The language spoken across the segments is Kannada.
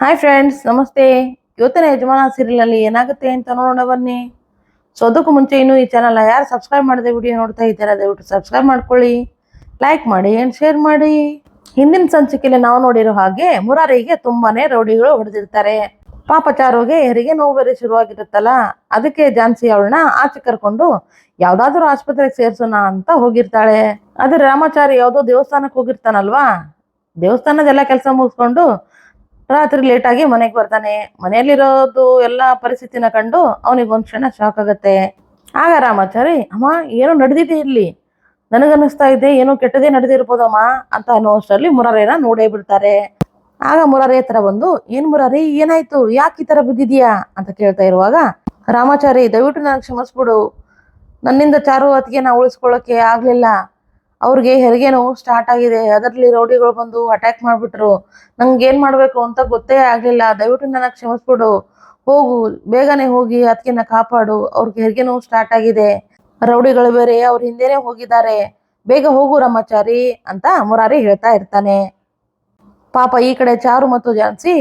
ಹಾಯ್ ಫ್ರೆಂಡ್ಸ್ ನಮಸ್ತೆ. ಇವತ್ತಿನ ಯಜಮಾನ ಸೀರಿಯಲ್ನಲ್ಲಿ ಏನಾಗುತ್ತೆ ಅಂತ ನೋಡೋಣ ಬನ್ನಿ. ಸೊ ಅದಕ್ಕೂ ಮುಂಚೆ ಇನ್ನೂ ಈ ಚಾನಲ್ನ ಯಾರು ಸಬ್ಸ್ಕ್ರೈಬ್ ಮಾಡದೆ ವಿಡಿಯೋ ನೋಡ್ತಾ ಇದ್ದಾರೆ, ದಯವಿಟ್ಟು ಸಬ್ಸ್ಕ್ರೈಬ್ ಮಾಡ್ಕೊಳ್ಳಿ. ಲೈಕ್ ಮಾಡಿ ಆ್ಯಂಡ್ ಶೇರ್ ಮಾಡಿ. ಹಿಂದಿನ ಸಂಚಿಕೆಯಲ್ಲಿ ನಾವು ನೋಡಿರೋ ಹಾಗೆ ಮುರಾರಿಗೆ ತುಂಬಾನೇ ರೌಡಿಗಳು ಹೊಡೆದಿರ್ತಾರೆ. ಪಾಪ ಚಾರುಗೆ ಹೆರಿಗೆ ನೋವು ಬೇರೆ ಶುರುವಾಗಿರುತ್ತಲ್ಲ, ಅದಕ್ಕೆ ಜಾನ್ಸಿ ಅವಳನ್ನ ಆಚೆ ಕರ್ಕೊಂಡು ಯಾವ್ದಾದ್ರು ಆಸ್ಪತ್ರೆಗೆ ಸೇರ್ಸೋಣ ಅಂತ ಹೋಗಿರ್ತಾಳೆ. ಆದ್ರೆ ರಾಮಾಚಾರಿ ಯಾವುದೋ ದೇವಸ್ಥಾನಕ್ಕೆ ಹೋಗಿರ್ತಾನಲ್ವಾ? ದೇವಸ್ಥಾನದೆಲ್ಲ ಕೆಲಸ ಮುಗಿಸ್ಕೊಂಡು ರಾತ್ರಿ ಲೇಟಾಗಿ ಮನೆಗೆ ಬರ್ತಾನೆ. ಮನೆಯಲ್ಲಿರೋದು ಎಲ್ಲ ಪರಿಸ್ಥಿತಿನ ಕಂಡು ಅವನಿಗೆ ಒಂದ್ ಕ್ಷಣ ಶಾಕ್ ಆಗತ್ತೆ. ಆಗ ರಾಮಾಚಾರಿ, ಅಮ್ಮ, ಏನೋ ನಡೆದಿದೆ ಇಲ್ಲಿ. ನನಗನ್ನಿಸ್ತಾ ಇದೆ, ಏನೋ ಕೆಟ್ಟದೇ ನಡೆದಿರ್ಬೋದಮ್ಮ ಅಂತ ಅನ್ನೋಷ್ಟರಲ್ಲಿ ಮುರಾರೇನ ನೋಡೇ ಬಿಡ್ತಾರೆ. ಆಗ ಮುರಾರಿ ಹತ್ರ ಬಂದು, ಏನ್ ಮುರಾರಿ, ಏನಾಯ್ತು? ಯಾಕೆ ಈ ತರ ಬಿದ್ದಿದ್ಯಾ? ಅಂತ ಕೇಳ್ತಾ ಇರುವಾಗ, ರಾಮಾಚಾರಿ, ದಯವಿಟ್ಟು ನನಗೆ ಕ್ಷಮಿಸ್ಬಿಡು. ನನ್ನಿಂದ ಚಾರು ಅತ್ತಿಗೆನ ಉಳಿಸ್ಕೊಳ್ಳೋಕೆ ಆಗ್ಲಿಲ್ಲ. ಅವ್ರಿಗೆ ಹೆರಿಗೆ ನೋವು ಸ್ಟಾರ್ಟ್ ಆಗಿದೆ. ಅದರಲ್ಲಿ ರೌಡಿಗಳು ಬಂದು ಅಟ್ಯಾಕ್ ಮಾಡ್ಬಿಟ್ರು. ನಂಗೆ ಏನು ಮಾಡಬೇಕು ಅಂತ ಗೊತ್ತೇ ಆಗ್ಲಿಲ್ಲ. ದಯವಿಟ್ಟು ನನಗೆ ಕ್ಷಮಿಸ್ಬಿಡು. ಹೋಗು, ಬೇಗನೆ ಹೋಗಿ ಅದಕ್ಕಿನ್ನ ಕಾಪಾಡು. ಅವ್ರಿಗೆ ಹೆರಿಗೆ ನೋವು ಸ್ಟಾರ್ಟ್ ಆಗಿದೆ. ರೌಡಿಗಳು ಬೇರೆ, ಅವ್ರ ಹಿಂದೆನೆ ಹೋಗಿದ್ದಾರೆ. ಬೇಗ ಹೋಗು ರಾಮಾಚಾರಿ ಅಂತ ಮುರಾರಿ ಹೇಳ್ತಾ ಇರ್ತಾನೆ. ಪಾಪ ಈ ಕಡೆ ಚಾರು ಮತ್ತು ಜಾನ್ಸಿ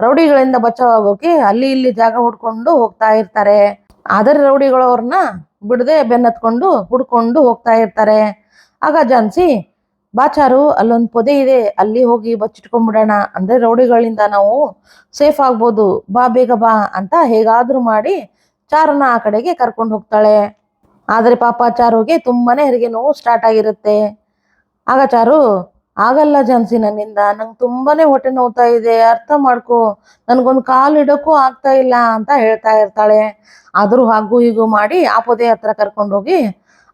ರೌಡಿಗಳಿಂದ ಬಚಾವಾಗೋಕೆ ಅಲ್ಲಿ ಇಲ್ಲಿ ಜಾಗ ಹುಡ್ಕೊಂಡು ಹೋಗ್ತಾ ಇರ್ತಾರೆ. ಆದರೆ ರೌಡಿಗಳು ಅವ್ರನ್ನ ಬಿಡದೆ ಬೆನ್ನತ್ಕೊಂಡು ಹುಡ್ಕೊಂಡು ಹೋಗ್ತಾ ಇರ್ತಾರೆ. ಆಗ ಜಾನ್ಸಿ ಬಾಚಾರು ಅಲ್ಲೊಂದು ಪೊದೆ ಇದೆ, ಅಲ್ಲಿ ಹೋಗಿ ಬಚ್ಚಿಟ್ಕೊಂಡ್ಬಿಡೋಣ ಅಂದ್ರೆ ರೌಡಿಗಳಿಂದ ನಾವು ಸೇಫ್ ಆಗ್ಬೋದು. ಬಾ, ಬೇಗ ಬಾ ಅಂತ ಹೇಗಾದರೂ ಮಾಡಿ ಚಾರುನ ಆ ಕಡೆಗೆ ಕರ್ಕೊಂಡು ಹೋಗ್ತಾಳೆ. ಆದ್ರೆ ಪಾಪ ಚಾರುಗೆ ತುಂಬಾನೇ ಹೆರಿಗೆ ನೋವು ಸ್ಟಾರ್ಟ್ ಆಗಿರುತ್ತೆ. ಆಗ ಚಾರು, ಆಗಲ್ಲ ಜಾನ್ಸಿ ನನ್ನಿಂದ. ನಂಗೆ ತುಂಬಾನೇ ಹೊಟ್ಟೆ ನೋವ್ತಾ ಇದೆ. ಅರ್ಥ ಮಾಡ್ಕೋ. ನನಗೊಂದು ಕಾಲು ಇಡಕ್ಕೂ ಆಗ್ತಾ ಇಲ್ಲ ಅಂತ ಹೇಳ್ತಾ ಇರ್ತಾಳೆ. ಆದರೂ ಹಾಗೂ ಹೀಗೂ ಮಾಡಿ ಆ ಪೊದೆ ಹತ್ರ ಕರ್ಕೊಂಡೋಗಿ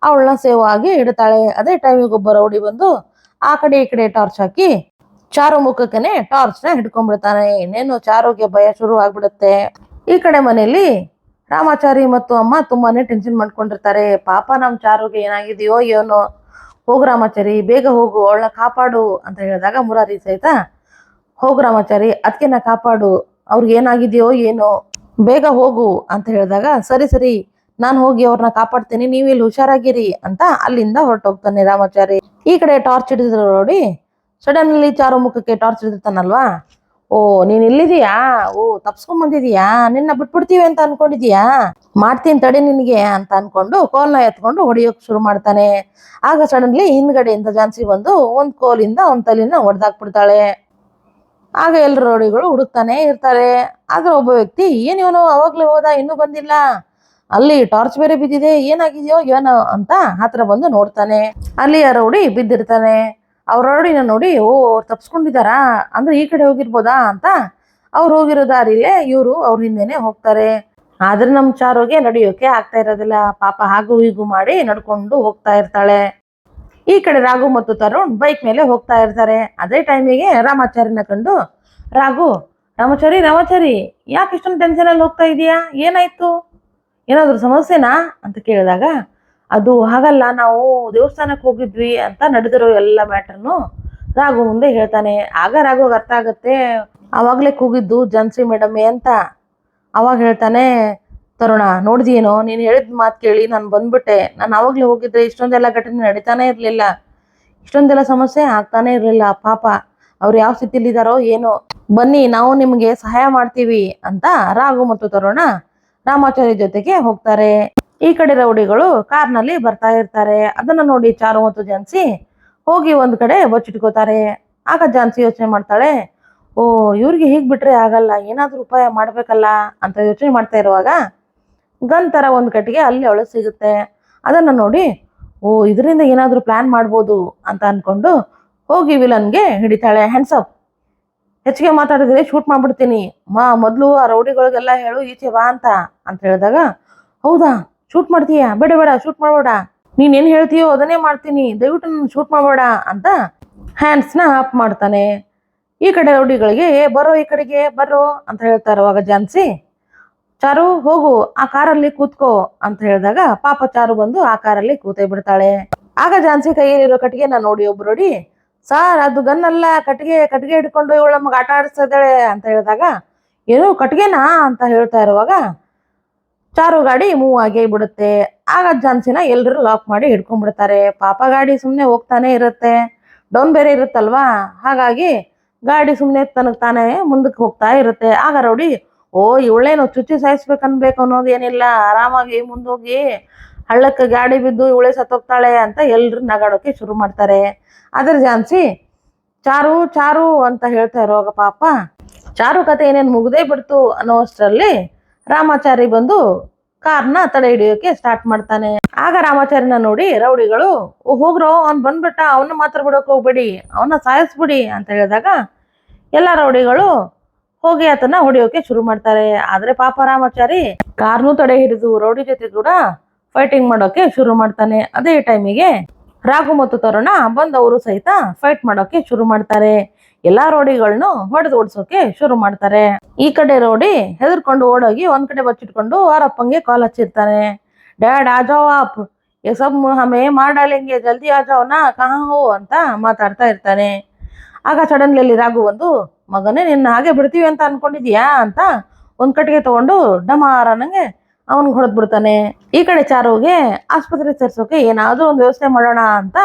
ಅವಳನ್ನ ಸೇವ್ ಆಗಿ ಇಡ್ತಾಳೆ. ಅದೇ ಟೈಮಿಗೆ ಒಬ್ಬ ರೌಡಿ ಬಂದು ಆ ಕಡೆ ಈ ಕಡೆ ಟಾರ್ಚ್ ಹಾಕಿ ಚಾರು ಮುಖಕ್ಕನೆ ಟಾರ್ಚ್ನ ಹಿಡ್ಕೊಂಡ್ಬಿಡ್ತಾನೆ. ಇನ್ನೇನು ಚಾರೋಗೆ ಭಯ ಶುರು ಆಗ್ಬಿಡುತ್ತೆ. ಈ ಕಡೆ ಮನೆಯಲ್ಲಿ ರಾಮಾಚಾರಿ ಮತ್ತು ಅಮ್ಮ ತುಂಬಾನೇ ಟೆನ್ಷನ್ ಮಾಡ್ಕೊಂಡಿರ್ತಾರೆ. ಪಾಪ ನಮ್ಮ ಚಾರುಗೆ ಏನಾಗಿದೆಯೋ ಏನೋ. ಹೋಗು ರಾಮಾಚಾರಿ, ಬೇಗ ಹೋಗು, ಅವಳನ್ನ ಕಾಪಾಡು ಅಂತ ಹೇಳಿದಾಗ ಮುರಾರಿ ಸಹಿತ ಹೋಗು ರಾಮಾಚಾರಿ ಅದಕ್ಕೆನ ಕಾಪಾಡು. ಅವ್ರಿಗೆ ಏನಾಗಿದೆಯೋ ಏನೋ. ಬೇಗ ಹೋಗು ಅಂತ ಹೇಳಿದಾಗ ಸರಿ ಸರಿ ನಾನು ಹೋಗಿ ಅವ್ರನ್ನ ಕಾಪಾಡ್ತೀನಿ, ನೀವು ಇಲ್ಲಿ ಹುಷಾರಾಗಿರಿ ಅಂತ ಅಲ್ಲಿಂದ ಹೊರಟೋಗ್ತಾನೆ ರಾಮಾಚಾರಿ. ಈ ಕಡೆ ಟಾರ್ಚ್ ಹಿಡಿದ್ರು ನೋಡಿ ಸಡನ್ಲಿ ಚಾರು ಮುಖಕ್ಕೆ ಟಾರ್ಚ್ ಹಿಡಿದಿರ್ತಾನಲ್ವಾ? ಓ, ನೀನ್ ಇಲ್ಲಿದೀಯಾ ಓ ತಪ್ಸ್ಕೊಂಡ್ ಬಂದಿದೀಯಾ ನಿನ್ನ ಬಿಟ್ಬಿಡ್ತೀವಿ ಅಂತ ಅನ್ಕೊಂಡಿದೀಯಾ ಮಾಡ್ತೀನಿ ತಡೆ ನಿನಗೆ ಅಂತ ಅನ್ಕೊಂಡು ಕೋಲ್ನ ಎತ್ಕೊಂಡು ಹೊಡಿಯೋಕ್ ಶುರು ಮಾಡ್ತಾನೆ. ಆಗ ಸಡನ್ಲಿ ಹಿಂದ್ಗಡೆಯಿಂದ ಜಾನ್ಸಿ ಬಂದು ಒಂದ್ ಕೋಲಿಂದ ಒಂದ್ ತಲಿನ ಹೊಡೆದಾಕ್ಬಿಡ್ತಾಳೆ ಆಗ ಎಲ್ರು ರೌಡಿಗಳು ಹುಡುಕ್ತಾನೆ ಇರ್ತಾರೆ. ಆದ್ರೆ ಒಬ್ಬ ವ್ಯಕ್ತಿ, ಏನ್ ಇವನು, ಅವಾಗ್ಲೇ ಹೋದ, ಇನ್ನೂ ಬಂದಿಲ್ಲ. ಅಲ್ಲಿ ಟಾರ್ಚ್ ಬೇರೆ ಬಿದ್ದಿದೆ, ಏನಾಗಿದೆಯೋ ಏನೋ ಅಂತ ಹತ್ರ ಬಂದು ನೋಡ್ತಾನೆ. ಅಲ್ಲಿ ರೌಡಿ ಬಿದ್ದಿರ್ತಾನೆ. ಅವ್ರ ರೌಡಿನ ನೋಡಿ, ಓ, ಅವ್ರು ತಪ್ಸ್ಕೊಂಡಿದಾರಾ ಅಂದ್ರೆ ಈ ಕಡೆ ಹೋಗಿರ್ಬೋದಾ ಅಂತ ಅವ್ರು ಹೋಗಿರೋ ದಾರಿಲೇ ಇವರು ಅವ್ರ ಹಿಂದೆನೆ ಹೋಗ್ತಾರೆ. ಆದ್ರೆ ನಮ್ ಚಾರೋಗೆ ನಡೆಯೋಕೆ ಆಗ್ತಾ ಇರೋದಿಲ್ಲ. ಪಾಪ ಹಾಗೂ ಹೀಗೂ ಮಾಡಿ ನಡ್ಕೊಂಡು ಹೋಗ್ತಾ ಇರ್ತಾಳೆ. ಈ ಕಡೆ ರಾಘು ಮತ್ತು ತರುಣ್ ಬೈಕ್ ಮೇಲೆ ಹೋಗ್ತಾ ಇರ್ತಾರೆ. ಅದೇ ಟೈಮಿಗೆ ರಾಮಾಚಾರಿನ ಕಂಡು, ರಾಘು, ರಾಮಾಚಾರಿ ರಾಮಾಚಾರಿ, ಯಾಕೆ ಇಷ್ಟೊಂದು ಟೆನ್ಷನ್ ಅಲ್ಲಿ ಹೋಗ್ತಾ ಇದೀಯಾ? ಏನಾಯ್ತು? ಏನಾದ್ರು ಸಮಸ್ಯೆನಾ ಅಂತ ಕೇಳಿದಾಗ, ಅದು ಹಾಗಲ್ಲ, ನಾವು ದೇವಸ್ಥಾನಕ್ಕೆ ಹೋಗಿದ್ವಿ ಅಂತ ನಡೆದಿರೋ ಎಲ್ಲ ಮ್ಯಾಟ್ರನ್ನು ರಾಘು ಮುಂದೆ ಹೇಳ್ತಾನೆ. ಆಗ ರಾಘುಗೆ ಅರ್ಥ ಆಗುತ್ತೆ ಅವಾಗ್ಲೇ ಕೂಗಿದ್ದು, ಜನ್ಸಿ ಮೇಡಮ್ಮೆ ಅಂತ ಅವಾಗ ಹೇಳ್ತಾನೆ, ತರುಣ ನೋಡಿದೇನೋ ನೀನು ಹೇಳಿದ ಮಾತು ಕೇಳಿ ನಾನು ಬಂದ್ಬಿಟ್ಟೆ. ನಾನು ಆವಾಗಲೇ ಹೋಗಿದ್ರೆ ಇಷ್ಟೊಂದೆಲ್ಲ ಘಟನೆ ನಡೀತಾನೆ ಇರಲಿಲ್ಲ. ಇಷ್ಟೊಂದೆಲ್ಲ ಸಮಸ್ಯೆ ಆಗ್ತಾನೆ ಇರಲಿಲ್ಲ, ಪಾಪ. ಅವ್ರು ಯಾವ ಸ್ಥಿತಿಲಿದ್ದಾರೋ ಏನೋ. ಬನ್ನಿ, ನಾವು ನಿಮಗೆ ಸಹಾಯ ಮಾಡ್ತೀವಿ ಅಂತ ರಾಘು ಮತ್ತು ತರುಣ ರಾಮಾಚಾರಿ ಜೊತೆಗೆ ಹೋಗ್ತಾರೆ. ಈ ಕಡೆ ರೌಡಿಗಳು ಕಾರ್ನಲ್ಲಿ ಬರ್ತಾ ಇರ್ತಾರೆ. ಅದನ್ನ ನೋಡಿ ಚಾರು ಮತ್ತು ಜಾನ್ಸಿ ಹೋಗಿ ಒಂದ್ ಕಡೆ ಬಚ್ಚಿಟ್ಕೋತಾರೆ ಆಗ ಜಾನ್ಸಿ ಯೋಚನೆ ಮಾಡ್ತಾಳೆ, ಓ, ಇವ್ರಿಗೆ ಹೀಗ್ ಬಿಟ್ರೆ ಆಗಲ್ಲ, ಏನಾದ್ರೂ ಉಪಾಯ ಮಾಡ್ಬೇಕಲ್ಲ? ಅಂತ ಯೋಚನೆ ಮಾಡ್ತಾ ಇರುವಾಗ ಗನ್ ತರ ಒಂದು ಕಟ್ಟಿಗೆ ಅಲ್ಲಿ ಅವಳು ಸಿಗುತ್ತೆ. ಅದನ್ನ ನೋಡಿ, ಓ, ಇದರಿಂದ ಏನಾದ್ರೂ ಪ್ಲಾನ್ ಮಾಡ್ಬೋದು? ಅಂತ ಅಂದ್ಕೊಂಡು ಹೋಗಿ ವಿಲನ್ಗೆ ಹಿಡಿತಾಳೆ. ಹ್ಯಾಂಡ್ಸಪ್ ಹೆಚ್ಚಿಗೆ ಮಾತಾಡಿದ್ರೆ ಶೂಟ್ ಮಾಡ್ಬಿಡ್ತೀನಿ. ಮಾ, ಮೊದಲು ಆ ರೌಡಿಗಳಿಗೆಲ್ಲ ಹೇಳು, ಈಚೆ ಬಾ ಅಂತ ಅಂತ ಹೇಳಿದಾಗ, ಹೌದಾ ಶೂಟ್ ಮಾಡ್ತೀಯಾ? ಬೇಡ ಬೇಡ ಶೂಟ್ ಮಾಡಬೇಡ. ನೀನೇನು ಹೇಳ್ತೀಯೋ ಅದನ್ನೇ ಮಾಡ್ತೀನಿ. ದಯವಿಟ್ಟು ನನ್ನ ಶೂಟ್ ಮಾಡಬೇಡ ಅಂತ ಹ್ಯಾಂಡ್ಸ್ನ ಆಫ್ ಮಾಡ್ತಾನೆ. ಈ ಕಡೆ ರೌಡಿಗಳಿಗೆ ಬರೋ ಈ ಕಡೆಗೆ, ಬರೋ, ಅಂತ ಅವಾಗ ಜಾನ್ಸಿ ಚಾರು, ಹೋಗು, ಆ ಕಾರಲ್ಲಿ ಕೂತ್ಕೋ, ಅಂತ ಹೇಳಿದಾಗ ಪಾಪ ಚಾರು ಬಂದು ಆ ಕಾರಲ್ಲಿ ಕೂತೇ ಬಿಡ್ತಾಳೆ. ಆಗ ಜಾನ್ಸಿ ಕೈಯಲ್ಲಿರೋ ಕಟ್ಟಿಗೆನ ನೋಡಿ ಒಬ್ರು ನೋಡಿ ಸಾರ್, ಅದು ಗನ್ನಲ್ಲ ಕಟ್ಟಿಗೆ ಕಟ್ಟಿಗೆ ಹಿಡ್ಕೊಂಡು ಇವಳು ನಮಗೆ ಆಟ ಆಡಿಸ್ತಿದ್ದಾಳೆ ಅಂತ ಹೇಳಿದಾಗ, ಏನು ಕಟ್ಟಿಗೆನಾ? ಅಂತ ಹೇಳ್ತಾ ಇರುವಾಗ, ಚಾರು ಗಾಡಿ ಮೂವ್ ಆಗೇ ಬಿಡುತ್ತೆ. ಆಗ ಜಾನ್ಸಿನ ಎಲ್ಲರೂ ಲಾಕ್ ಮಾಡಿ ಹಿಡ್ಕೊಂಡ್ಬಿಡ್ತಾರೆ. ಪಾಪ ಗಾಡಿ ಸುಮ್ಮನೆ ಹೋಗ್ತಾನೆ ಇರುತ್ತೆ. ಡೌನ್ ಬೇರೆ ಇರುತ್ತಲ್ವಾ? ಹಾಗಾಗಿ ಗಾಡಿ ಸುಮ್ಮನೆ ತನಗೆ ತಾನೇ ಮುಂದಕ್ಕೆ ಹೋಗ್ತಾ ಇರುತ್ತೆ. ಆಗ ರೌಡಿ, ಓ, ಇವಳೇನು ಚುಚ್ಚಿ ಸಾಯಿಸ್ಬೇಕನ್ಬೇಕು ಅನ್ನೋದು ಏನಿಲ್ಲ. ಆರಾಮಾಗಿ ಮುಂದೋಗಿ ಹಳ್ಳಕ್ಕೆ ಗಾಡಿ ಬಿದ್ದು ಇವಳೇ ಸತ್ತೋಗ್ತಾಳೆ ಅಂತ ಎಲ್ಲರೂ ನಗಾಡೋಕೆ ಶುರು ಮಾಡ್ತಾರೆ. ಅದ್ರ ಜಾನ್ಸಿ ಚಾರು ಚಾರು ಅಂತ ಹೇಳ್ತಾ ಇರುವಾಗ ಪಾಪ ಚಾರು ಕತೆ ಏನೇನು ಮುಗ್ದೇ ಬಿಡ್ತು ಅನ್ನೋ ಅಷ್ಟರಲ್ಲಿ ರಾಮಾಚಾರಿ ಬಂದು ಕಾರ್ನ ತಡೆ ಹಿಡಿಯೋಕೆ ಸ್ಟಾರ್ಟ್ ಮಾಡ್ತಾನೆ. ಆಗ ರಾಮಾಚಾರಿನ ನೋಡಿ ರೌಡಿಗಳು "ಓ, ಹೋಗ್ರೋ ಅವ್ನ್ ಬಂದ್ಬಿಟ್ಟ ಅವನ್ನ ಮಾತ್ರ ಬಿಡೋಕೆ ಹೋಗ್ಬೇಡಿ ಅವನ್ನ ಸಾಯಿಸ್ಬಿಡಿ ಅಂತ ಹೇಳಿದಾಗ ಎಲ್ಲ ರೌಡಿಗಳು ಹೋಗಿ ಆತನ ಹೊಡೆಯೋಕೆ ಶುರು ಮಾಡ್ತಾರೆ. ಆದ್ರೆ ಪಾಪ ರಾಮಾಚಾರಿ ಕಾರ್ನು ತಡೆ ಹಿಡಿದು ರೌಡಿ ಜೊತೆ ಕೂಡ ಫೈಟಿಂಗ್ ಮಾಡೋಕೆ ಶುರು ಮಾಡ್ತಾನೆ. ಅದೇ ಟೈಮಿಗೆ ರಾಘು ಮತ್ತು ತರುಣ ಬಂದವರು ಸಹಿತ ಫೈಟ್ ಮಾಡೋಕೆ ಶುರು ಮಾಡ್ತಾರೆ. ಎಲ್ಲಾ ರೋಡಿಗಳನ್ನು ಹೊಡೆದು ಓಡಿಸೋಕೆ ಶುರು ಮಾಡ್ತಾರೆ. ಈ ಕಡೆ ರೋಡಿ ಹೆದರ್ಕೊಂಡು ಓಡೋಗಿ ಒಂದ್ ಕಡೆ ಬಚ್ಚಿಟ್ಕೊಂಡು ವಾರಪ್ಪಂಗೆ ಕಾಲ್ ಹಚ್ಚಿರ್ತಾನೆ ಡ್ಯಾಡ್ ಆಜಾವ್ ಆಪ್. ಎ ಸಬ್ ಹಮೇ ಮಾಡಾಲೆಂಗೆ ಜಲ್ದಿ ಆಜಾವ್ನ ಕಹ ಹೋ ಅಂತ ಮಾತಾಡ್ತಾ ಇರ್ತಾನೆ. ಆಗ ಸಡನ್ಲಿ ರಾಘು ಬಂದು, ಮಗನೇ, ನಿನ್ನ ಹಾಗೆ ಬಿಡ್ತೀವಿ ಅಂತ ಅನ್ಕೊಂಡಿದ್ಯಾ? ಅಂತ ಒಂದ್ ಕಟ್ಟಿಗೆ ತಗೊಂಡು ಡಮಾರ ನಂಗೆ ಅವನ್ಗೆ ಹೊಡೆದು ಬಿಡ್ತಾನೆ. ಈ ಕಡೆ ಚಾರುಗೆ ಆಸ್ಪತ್ರೆ ಸೇರಿಸೋಕೆ ಏನಾದ್ರೂ ಒಂದು ವ್ಯವಸ್ಥೆ ಮಾಡೋಣ ಅಂತ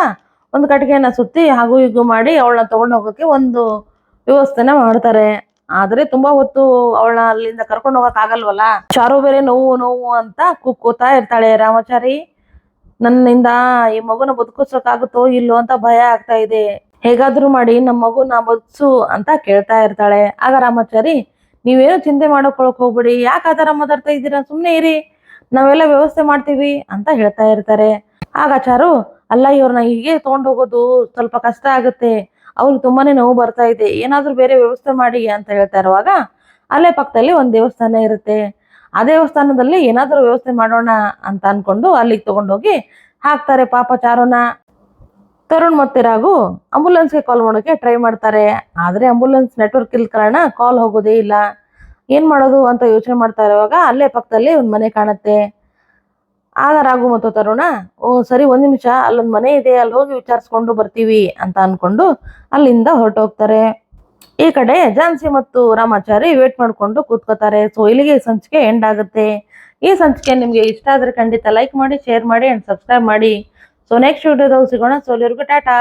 ಒಂದು ಕಟ್ಟಿಗೆನ ಸುತ್ತಿ ಹಾಗೂ ಹೀಗೂ ಮಾಡಿ ಅವಳನ್ನ ತಗೊಂಡು ಹೋಗೋಕೆ ಒಂದು ವ್ಯವಸ್ಥೆನ ಮಾಡ್ತಾರೆ. ಆದ್ರೆ ತುಂಬಾ ಹೊತ್ತು ಅವಳನ್ನ ಅಲ್ಲಿಂದ ಕರ್ಕೊಂಡು ಹೋಗಕ್ ಆಗಲ್ವಲ್ಲ? ಚಾರು ಬೇರೆ ನೋವು ನೋವು ಅಂತ ಕುಕ್ಕೋತಾ ಇರ್ತಾಳೆ ರಾಮಾಚಾರಿ. ನನ್ನಿಂದ ಈ ಮಗುನ ಬದುಕಿಸೋಕಾಗುತ್ತೋ ಇಲ್ಲೋ ಅಂತ ಭಯ ಆಗ್ತಾ ಇದೆ. ಹೇಗಾದ್ರೂ ಮಾಡಿ ನಮ್ಮ ಮಗುನ ಬದುಕ್ಸು ಅಂತ ಕೇಳ್ತಾ ಇರ್ತಾಳೆ. ಆಗ ರಾಮಾಚಾರಿ ನೀವೇನು ಚಿಂತೆ ಮಾಡೋಕೊಳಕ್ ಹೋಗ್ಬೇಡಿ. ಯಾಕೆ ಆ ಥರ ಮಾತಾಡ್ತಾ ಇದ್ದೀರಾ? ಸುಮ್ಮನೆ ಇರಿ. ನಾವೆಲ್ಲ ವ್ಯವಸ್ಥೆ ಮಾಡ್ತೀವಿ ಅಂತ ಹೇಳ್ತಾ ಇರ್ತಾರೆ. ಆಗ ಚಾರು ಅಲ್ಲ ಇವ್ರನ್ನ ಹೀಗೆ ತೊಗೊಂಡು ಹೋಗೋದು ಸ್ವಲ್ಪ ಕಷ್ಟ ಆಗುತ್ತೆ. ಅವ್ರಿಗೆ ತುಂಬಾನೇ ನೋವು ಬರ್ತಾ ಇದೆ. ಏನಾದರೂ ಬೇರೆ ವ್ಯವಸ್ಥೆ ಮಾಡಿ ಅಂತ ಹೇಳ್ತಾ ಇರುವಾಗ ಅಲ್ಲೇ ಪಕ್ಕದಲ್ಲಿ ಒಂದು ದೇವಸ್ಥಾನ ಇರುತ್ತೆ. ಆ ದೇವಸ್ಥಾನದಲ್ಲಿ ಏನಾದರೂ ವ್ಯವಸ್ಥೆ ಮಾಡೋಣ ಅಂತ ಅನ್ಕೊಂಡು ಅಲ್ಲಿಗೆ ತಗೊಂಡೋಗಿ ಹಾಕ್ತಾರೆ ಪಾಪ ಚಾರುನ ತರುಣ್ ಮತ್ತೆ ರಾಘು ಅಂಬುಲೆನ್ಸ್ಗೆ ಕಾಲ್ ಮಾಡೋಕೆ ಟ್ರೈ ಮಾಡ್ತಾರೆ. ಆದ್ರೆ ಆಂಬುಲೆನ್ಸ್ ನೆಟ್ವರ್ಕ್ ಇಲ್ ಕಾರಣ ಕಾಲ್ ಹೋಗೋದೇ ಇಲ್ಲ. ಏನು ಮಾಡೋದು ಅಂತ ಯೋಚನೆ ಮಾಡ್ತಾ ಇರುವಾಗ ಅಲ್ಲೇ ಪಕ್ಕದಲ್ಲಿ ಒಂದು ಮನೆ ಕಾಣುತ್ತೆ. ಆಗ ರಾಘು ಮತ್ತು ತರುಣ, ಓ, ಸರಿ ಒಂದು ನಿಮಿಷ, ಅಲ್ಲೊಂದು ಮನೆ ಇದೆ, ಅಲ್ಲಿ ಹೋಗಿ ವಿಚಾರಿಸ್ಕೊಂಡು ಬರ್ತೀವಿ ಅಂತ ಅನ್ಕೊಂಡು ಅಲ್ಲಿಂದ ಹೊರಟೋಗ್ತಾರೆ. ಈ ಕಡೆ ಝಾನ್ಸಿ ಮತ್ತು ರಾಮಾಚಾರಿ ವೇಟ್ ಮಾಡ್ಕೊಂಡು ಕೂತ್ಕೋತಾರೆ. ಸೊ ಇಲ್ಲಿಗೆ ಸಂಚಿಕೆ ಎಂಡ್ ಆಗುತ್ತೆ. ಈ ಸಂಚಿಕೆ ನಿಮಗೆ ಇಷ್ಟ ಆದ್ರೆ ಖಂಡಿತ ಲೈಕ್ ಮಾಡಿ ಶೇರ್ ಮಾಡಿ ಅಂಡ್ ಸಬ್ಸ್ಕ್ರೈಬ್ ಮಾಡಿ. ಸೊ ನೆಕ್ಸ್ಟ್ ವಿಡಿಯೋದಾಗ ಸಿಗೋಣ ಸೊ ಅಲ್ಲಿವರೆಗೂ ಟಾಟಾ